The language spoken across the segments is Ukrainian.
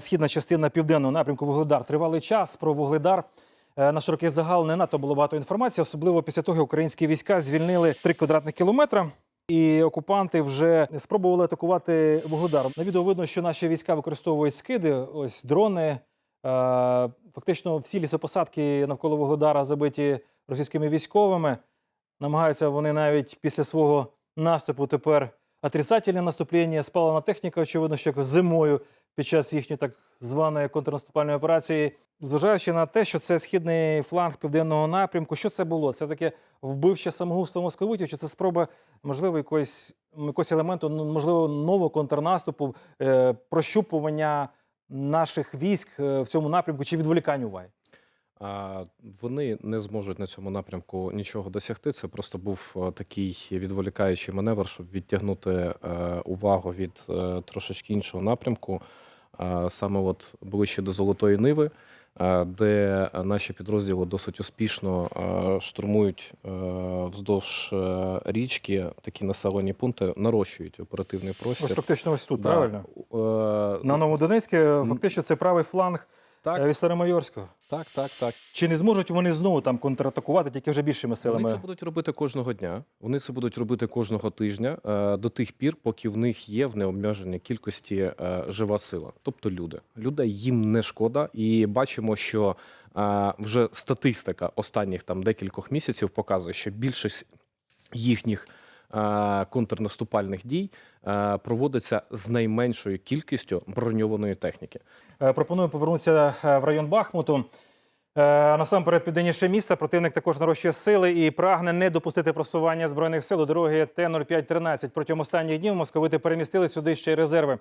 Східна частина південного напрямку Вугледар. Тривалий час про Вугледар. е, На широкий загал не надто було багато інформації, особливо після того, як українські війська звільнили 3 квадратних кілометра. І окупанти вже спробували атакувати Вугледар. На відео видно, що наші війська використовують скиди, ось дрони. Е, Фактично, всі лісопосадки навколо Вугледара забиті російськими військовими. Намагаються вони навіть після свого наступу тепер отрицательне наступлення, спалена техніка, очевидно, що зимою під час їхньої так званої контрнаступальної операції. Зважаючи на те, що це східний фланг південного напрямку, що це було? Це таке вбивче самогубство московитів, чи це спроба, можливо, якогось, якогось елементу, ну, можливо, нового контрнаступу, е, прощупування наших військ е, в цьому напрямку чи відволікань уваги? Вони не зможуть на цьому напрямку нічого досягти. Це просто був е, такий відволікаючий маневр, щоб відтягнути увагу від трошечки іншого напрямку, саме от ближче до Золотої Ниви, е, де наші підрозділи досить успішно е, штурмують е, вздовж річки такі населені пункти, нарощують оперативний Ось простір. фактично ось тут, Да. правильно? Е, На Новодонецьке фактично це правий фланг Так, від Старомайорського. так, так, так. Чи не зможуть вони знову там контратакувати, тільки вже більшими Вони це будуть робити кожного дня. Вони це будуть робити кожного тижня е, до тих пір, поки в них є в необмеженій кількості е, жива сила, тобто люди. Людей їм не шкода, і бачимо, що е, вже статистика останніх там декількох місяців показує, що більшість їхніх е, контрнаступальних дій е, проводиться з найменшою кількістю броньованої техніки. Е, Пропоную повернутися е, в район Бахмуту. Е, Насамперед, південніше міста противник також нарощує сили і прагне не допустити просування збройних сил у дороги Т-0513. Протягом останніх днів московити перемістили сюди ще й резерви.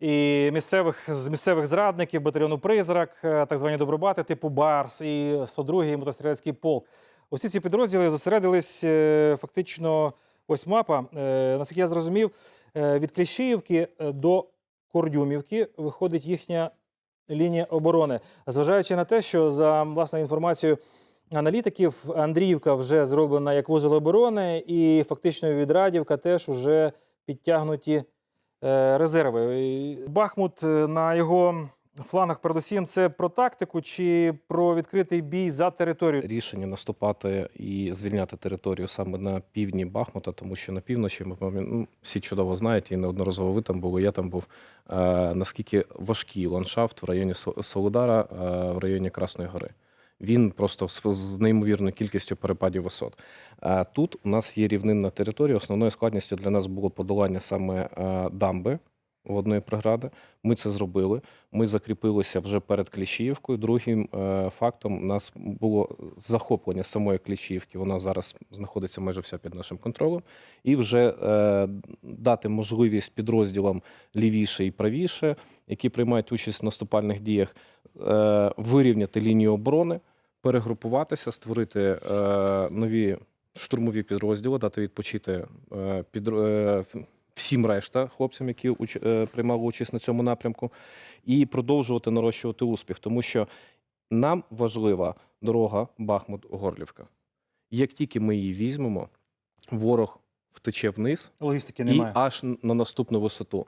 І місцевих з місцевих зрадників батальйону Призрак, е, так звані добробати, типу Барс і 102-й мотострілецький полк. Усі ці підрозділи зосередились е, фактично. Ось мапа. Е, Наскільки я зрозумів, е, від Кліщіївки е, до Кордюмівки виходить їхня лінія оборони. Зважаючи на те, що за власне інформацією аналітиків, Андріївка вже зроблена як вузол оборони, і фактично від Радівка теж вже підтягнуті резерви. Бахмут на його флангах, передусім, це про тактику чи про відкритий бій за територію. рішення наступати і звільняти територію саме на півдні Бахмута, тому що на півночі ми ну, всі чудово знають, і неодноразово ви там були. Я там був. Е, наскільки важкий ландшафт в районі Со- Солодара, е, в районі Красної Гори. Він просто з, неймовірною кількістю перепадів висот. Е, тут у нас є рівнинна територія. Основною складністю для нас було подолання саме е, дамби водної прегради. Ми це зробили. Ми закріпилися вже перед Кліщіївкою. Другим е, фактом у нас було захоплення самої Кліщіївки. Вона зараз знаходиться майже вся під нашим контролем. І вже е, дати можливість підрозділам лівіше і правіше, які приймають участь в наступальних діях, е, вирівняти лінію оборони, перегрупуватися, створити нові штурмові підрозділи, дати відпочити під, всім решта хлопцям, які уч, е, приймали участь на цьому напрямку, і продовжувати нарощувати успіх, тому що нам важлива дорога Бахмут-Горлівка. Як тільки ми її візьмемо, ворог втече вниз Логістики і немає. аж на наступну висоту.